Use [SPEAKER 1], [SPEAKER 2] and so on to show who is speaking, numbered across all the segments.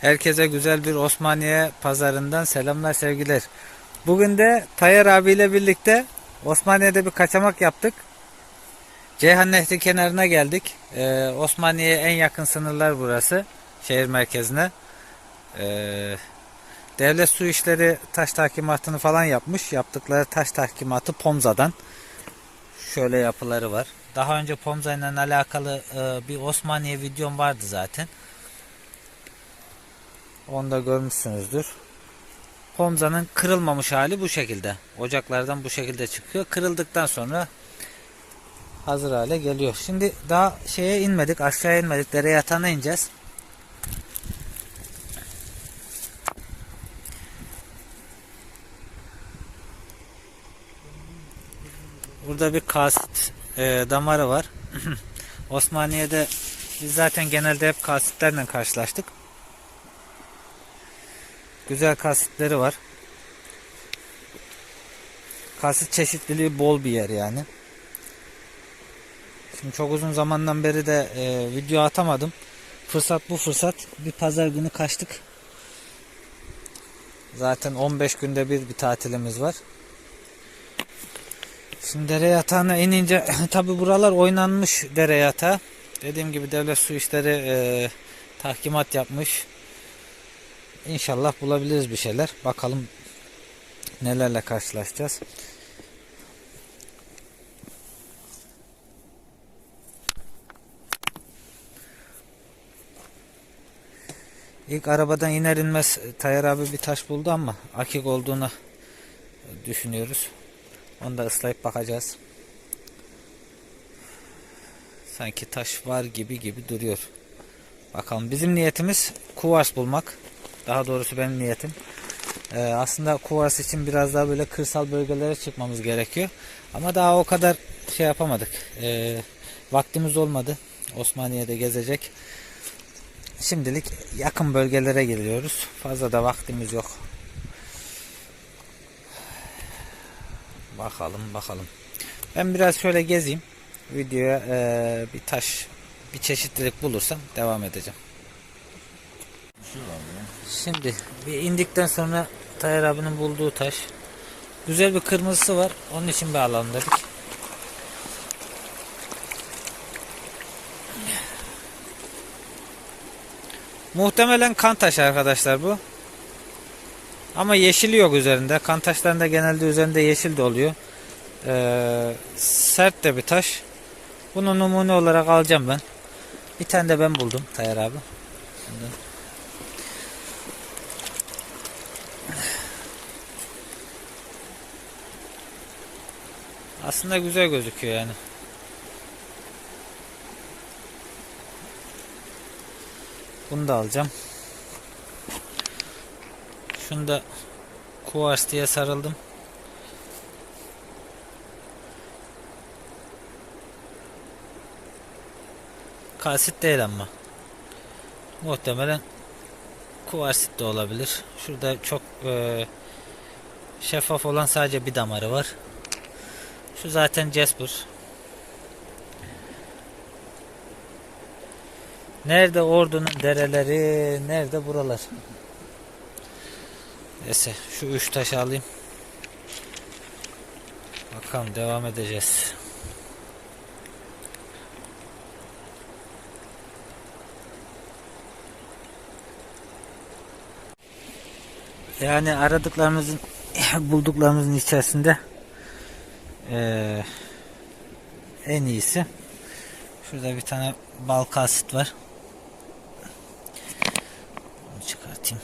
[SPEAKER 1] Herkese güzel bir Osmaniye pazarından selamlar sevgiler. Bugün de Tayyar abiyle birlikte Osmaniye'de bir kaçamak yaptık. Ceyhan Nehri kenarına geldik. Ee, Osmaniye'ye en yakın sınırlar burası. Şehir merkezine. Ee, devlet su işleri taş tahkimatını falan yapmış. Yaptıkları taş tahkimatı Pomza'dan. Şöyle yapıları var. Daha önce Pomza ile alakalı e, bir Osmaniye videom vardı zaten. Onu da görmüşsünüzdür. Pomza'nın kırılmamış hali bu şekilde. Ocaklardan bu şekilde çıkıyor. Kırıldıktan sonra hazır hale geliyor. Şimdi daha şeye inmedik, aşağıya inmedik. Dere yatağına ineceğiz. Burada bir kasit e, damarı var. Osmaniye'de biz zaten genelde hep kasitlerle karşılaştık. Güzel kasitleri var. Kasit çeşitliliği bol bir yer yani. Şimdi çok uzun zamandan beri de e, video atamadım. Fırsat bu fırsat. Bir pazar günü kaçtık. Zaten 15 günde bir bir tatilimiz var. Şimdi dere yatağına inince tabi buralar oynanmış dere yatağı. Dediğim gibi devlet su işleri e, tahkimat yapmış. İnşallah bulabiliriz bir şeyler. Bakalım nelerle karşılaşacağız. İlk arabadan iner inmez Tayyar abi bir taş buldu ama akik olduğunu düşünüyoruz. Onu da ıslayıp bakacağız. Sanki taş var gibi gibi duruyor. Bakalım bizim niyetimiz kuvars bulmak. Daha doğrusu benim niyetim. Ee, aslında kuvars için biraz daha böyle kırsal bölgelere çıkmamız gerekiyor. Ama daha o kadar şey yapamadık. Ee, vaktimiz olmadı. Osmaniye'de gezecek. Şimdilik yakın bölgelere geliyoruz. Fazla da vaktimiz yok. Bakalım bakalım. Ben biraz şöyle gezeyim. Videoya eee, bir taş, bir çeşitlilik bulursam devam edeceğim. Şimdi bir indikten sonra Tayyar abinin bulduğu taş. Güzel bir kırmızısı var. Onun için bir alalım dedik. Muhtemelen kan taşı arkadaşlar bu. Ama yeşili yok üzerinde. Kan taşlarında genelde üzerinde yeşil de oluyor. Ee, sert de bir taş. Bunu numune olarak alacağım ben. Bir tane de ben buldum Tayyar abi. Bundan. Aslında güzel gözüküyor yani. Bunu da alacağım. Şunu da kuvars diye sarıldım. Kalsit değil ama. Muhtemelen kuvarsit de olabilir. Şurada çok e, şeffaf olan sadece bir damarı var. Şu zaten Jasper. Nerede ordunun dereleri, nerede buralar? Neyse şu üç taşı alayım. Bakalım devam edeceğiz. Yani aradıklarımızın bulduklarımızın içerisinde eee, en iyisi şurada bir tane bal kasit var. Bunu çıkartayım.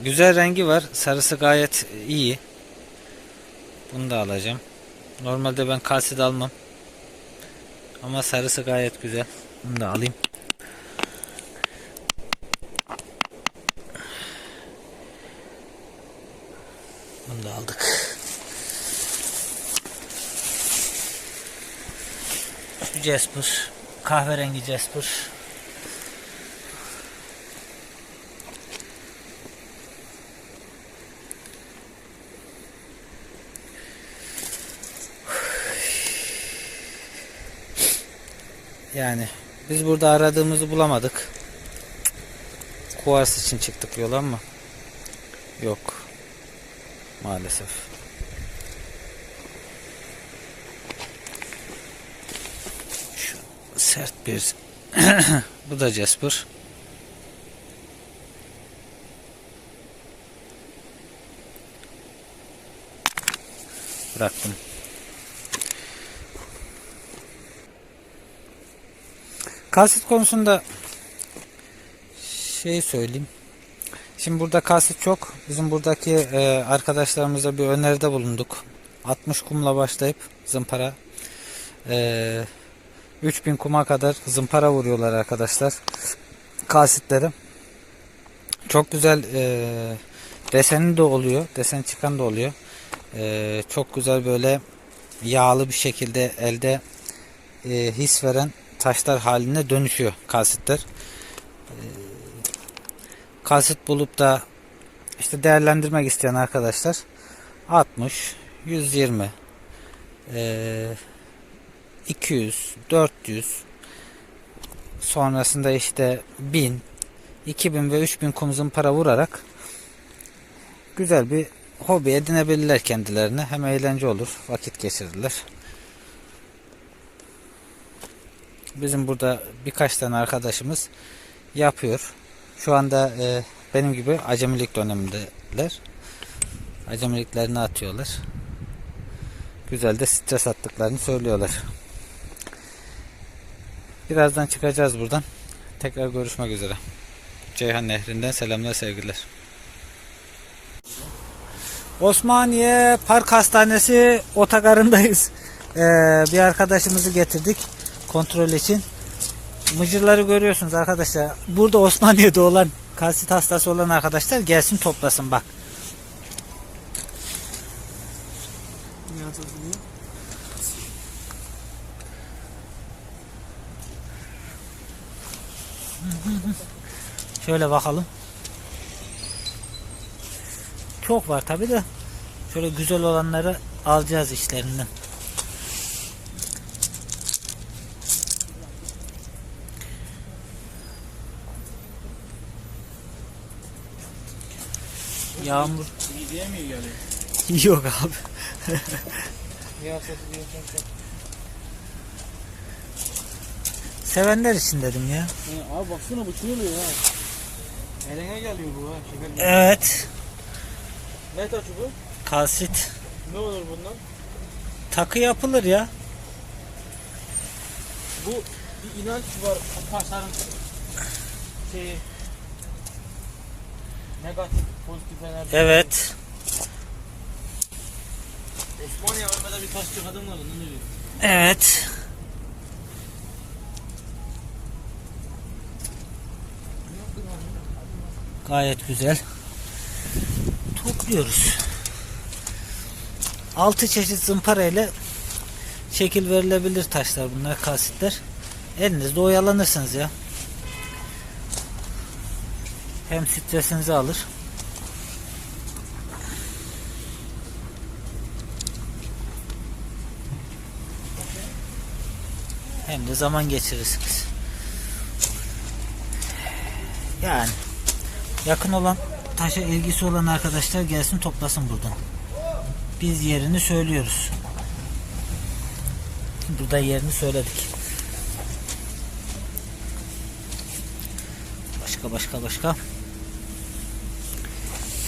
[SPEAKER 1] Güzel rengi var. Sarısı gayet iyi. Bunu da alacağım. Normalde ben kalsit almam. Ama sarısı gayet güzel. Bunu da alayım. aldık. Şu Jasper. Kahverengi Jasper. Yani biz burada aradığımızı bulamadık. Kuvars için çıktık yola ama yok. Maalesef. Şu sert bir bu da Jasper. Bıraktım. Kalsit konusunda şey söyleyeyim. Şimdi burada kalsit çok. Bizim buradaki e, arkadaşlarımıza bir öneride bulunduk. 60 kumla başlayıp zımpara e, 3000 kuma kadar zımpara vuruyorlar arkadaşlar. Kalsitleri. Çok güzel e, deseni de oluyor. Desen çıkan da oluyor. E, çok güzel böyle yağlı bir şekilde elde e, his veren taşlar haline dönüşüyor kalsitler. Kalsit bulup da işte değerlendirmek isteyen arkadaşlar 60, 120, e, 200, 400 sonrasında işte 1000, 2000 ve 3000 kum zımpara vurarak güzel bir hobi edinebilirler kendilerine. Hem eğlence olur, vakit geçirirler. Bizim burada birkaç tane arkadaşımız yapıyor. Şu anda e, benim gibi acemilik dönemindeler. Acemiliklerini atıyorlar. Güzel de stres attıklarını söylüyorlar. Birazdan çıkacağız buradan. Tekrar görüşmek üzere. Ceyhan Nehri'nden selamlar sevgiler. Osmaniye Park Hastanesi otogarındayız. Ee, bir arkadaşımızı getirdik kontrol için. Mıcırları görüyorsunuz arkadaşlar. Burada Osmaniye'de olan kalsit hastası olan arkadaşlar gelsin toplasın bak. Şöyle bakalım. Çok var tabi de şöyle güzel olanları alacağız işlerinden. Yağmur
[SPEAKER 2] Mideye mi geliyor?
[SPEAKER 1] yok abi. Sevenler için dedim ya.
[SPEAKER 2] Abi baksana bu oluyor ha. Eline geliyor bu ha. Şeker.
[SPEAKER 1] Evet.
[SPEAKER 2] Ne taşı bu?
[SPEAKER 1] Kalsit.
[SPEAKER 2] Ne olur bundan?
[SPEAKER 1] Takı yapılır ya.
[SPEAKER 2] Bu bir inanç var taşların şeyi negatif, pozitif enerji.
[SPEAKER 1] Evet.
[SPEAKER 2] Osmaniye Ölmede bir taşçı kadın var. Ne diyor?
[SPEAKER 1] Evet. Gayet güzel. Topluyoruz. Altı çeşit zımpara ile şekil verilebilir taşlar bunlar kasitler. Elinizde oyalanırsınız ya. Hem stresinizi alır. Hem de zaman geçirirsiniz. Yani yakın olan taşa ilgisi olan arkadaşlar gelsin toplasın buradan. Biz yerini söylüyoruz. Burada yerini söyledik. Başka başka başka.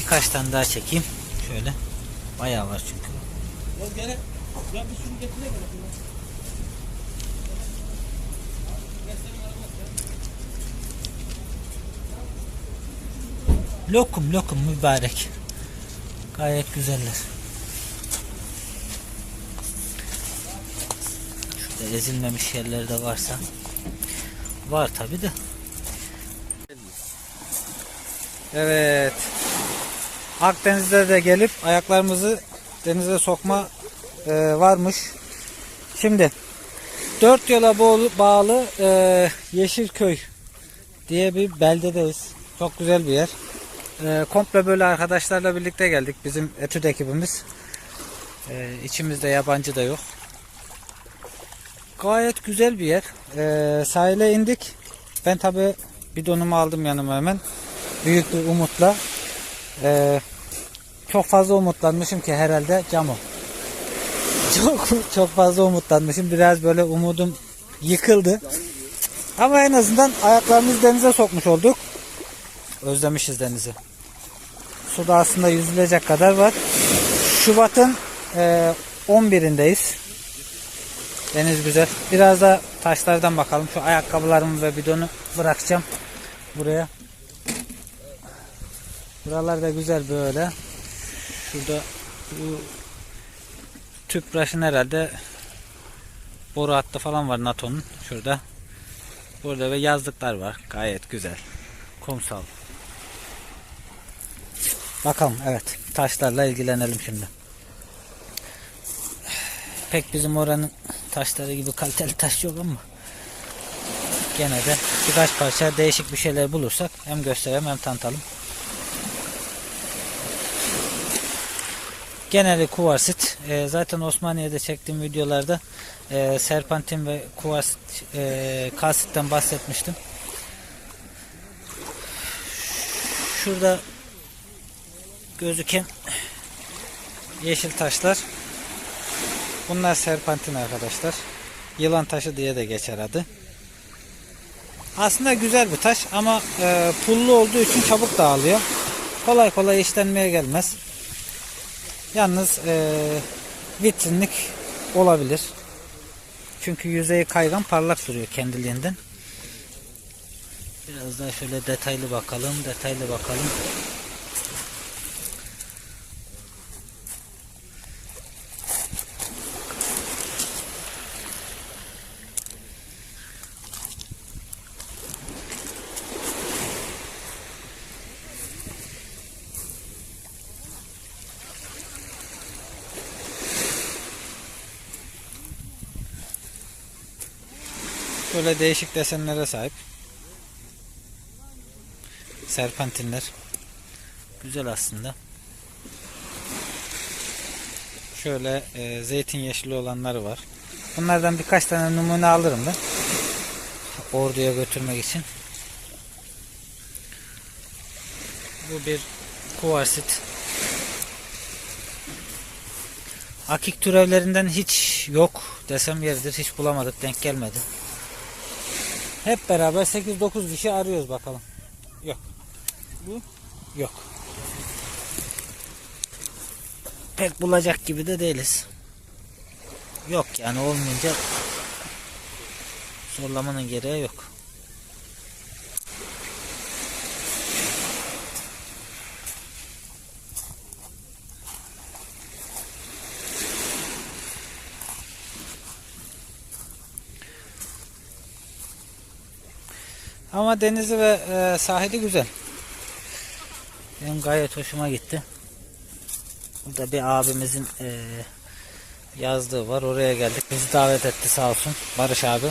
[SPEAKER 1] Birkaç tane daha çekeyim. Şöyle. Bayağı var çünkü. Lokum lokum mübarek. Gayet güzeller. Şurada ezilmemiş yerleri de varsa. Var tabi de. Evet. Akdeniz'de de gelip ayaklarımızı denize sokma e, varmış. Şimdi dört yola bağlı, bağlı e, Yeşilköy diye bir beldedeyiz. Çok güzel bir yer. E, komple böyle arkadaşlarla birlikte geldik. Bizim etüt ekibimiz. E, içimizde yabancı da yok. Gayet güzel bir yer. Ee, sahile indik. Ben tabi bidonumu aldım yanıma hemen. Büyük bir umutla. Ee, çok fazla umutlanmışım ki herhalde camo. Çok çok fazla umutlanmışım. Biraz böyle umudum yıkıldı. Ama en azından ayaklarımızı denize sokmuş olduk. Özlemişiz denizi. Suda aslında yüzülecek kadar var. Şubat'ın e, 11'indeyiz. Deniz güzel. Biraz da taşlardan bakalım. Şu ayakkabılarımı ve bidonu bırakacağım buraya. Buralar da güzel böyle. Şurada bu tüpraşın herhalde boru hattı falan var NATO'nun. Şurada. Burada ve yazlıklar var. Gayet güzel. Kumsal. Bakalım evet. Taşlarla ilgilenelim şimdi. Pek bizim oranın taşları gibi kaliteli taş yok ama gene de birkaç parça değişik bir şeyler bulursak hem gösterelim hem tanıtalım. Geneli kuvarsit. Ee, zaten Osmaniye'de çektiğim videolarda e, serpantin ve kuvarsit e, kalsitten bahsetmiştim. Şurada gözüken yeşil taşlar bunlar serpantin arkadaşlar. Yılan taşı diye de geçer adı. Aslında güzel bir taş ama e, pullu olduğu için çabuk dağılıyor. Kolay kolay işlenmeye gelmez. Yalnız e, vitrinlik olabilir. Çünkü yüzeyi kaygan parlak duruyor kendiliğinden. Biraz daha şöyle detaylı bakalım, detaylı bakalım. Böyle değişik desenlere sahip. Serpentinler. Güzel aslında. Şöyle e, zeytin yeşili olanları var. Bunlardan birkaç tane numune alırım ben. Orduya götürmek için. Bu bir kuvarsit. Akik türevlerinden hiç yok desem yeridir. Hiç bulamadık. Denk gelmedi. Hep beraber 8-9 kişi arıyoruz bakalım. Yok. Bu? Yok. Pek bulacak gibi de değiliz. Yok yani olmayınca zorlamanın gereği yok. Ama denizi ve e, sahili güzel. Benim gayet hoşuma gitti. Burada bir abimizin e, yazdığı var. Oraya geldik. Bizi davet etti sağ olsun. Barış abi.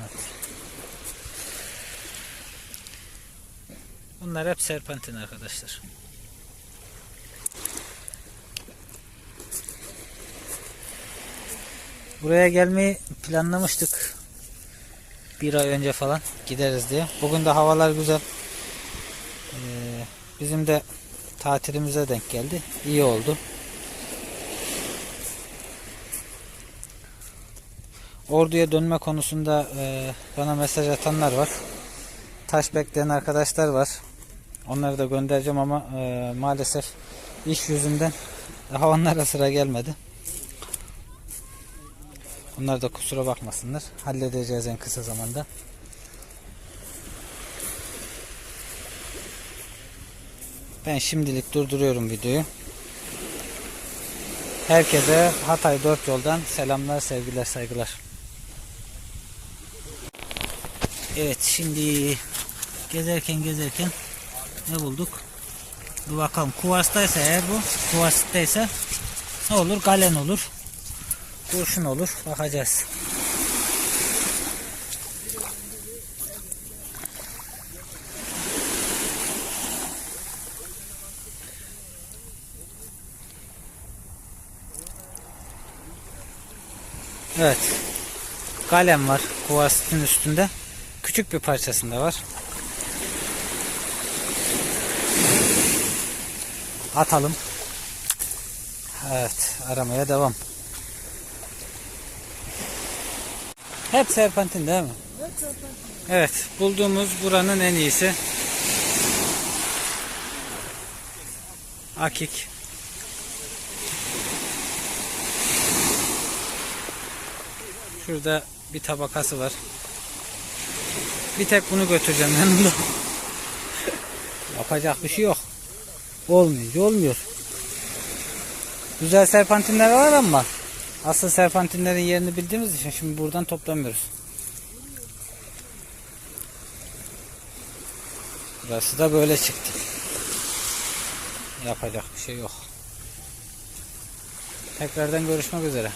[SPEAKER 1] Evet. Bunlar hep serpentin arkadaşlar. Buraya gelmeyi planlamıştık. Bir ay önce falan gideriz diye. Bugün de havalar güzel. Ee, bizim de tatilimize denk geldi. İyi oldu. Orduya dönme konusunda e, bana mesaj atanlar var. Taş bekleyen arkadaşlar var. Onları da göndereceğim ama e, maalesef iş yüzünden daha onlara sıra gelmedi. Onlar da kusura bakmasınlar. Halledeceğiz en kısa zamanda. Ben şimdilik durduruyorum videoyu. Herkese Hatay 4 yoldan selamlar, sevgiler, saygılar. Evet şimdi gezerken gezerken ne bulduk? Bir bakalım. Kuvastaysa eğer bu, kuvastitteyse ne olur? Galen olur kurşun olur. Bakacağız. Evet. Kalem var kuvasının üstünde. Küçük bir parçasında var. Atalım. Evet aramaya devam. Hep serpentin değil mi? Evet, bulduğumuz buranın en iyisi. Akik. Şurada bir tabakası var. Bir tek bunu götüreceğim yanımda. Yapacak bir şey yok. Olmuyor, olmuyor. Güzel serpantinler var ama asıl serpantinlerin yerini bildiğimiz için şimdi buradan toplamıyoruz. Burası da böyle çıktı. Yapacak bir şey yok. Tekrardan görüşmek üzere.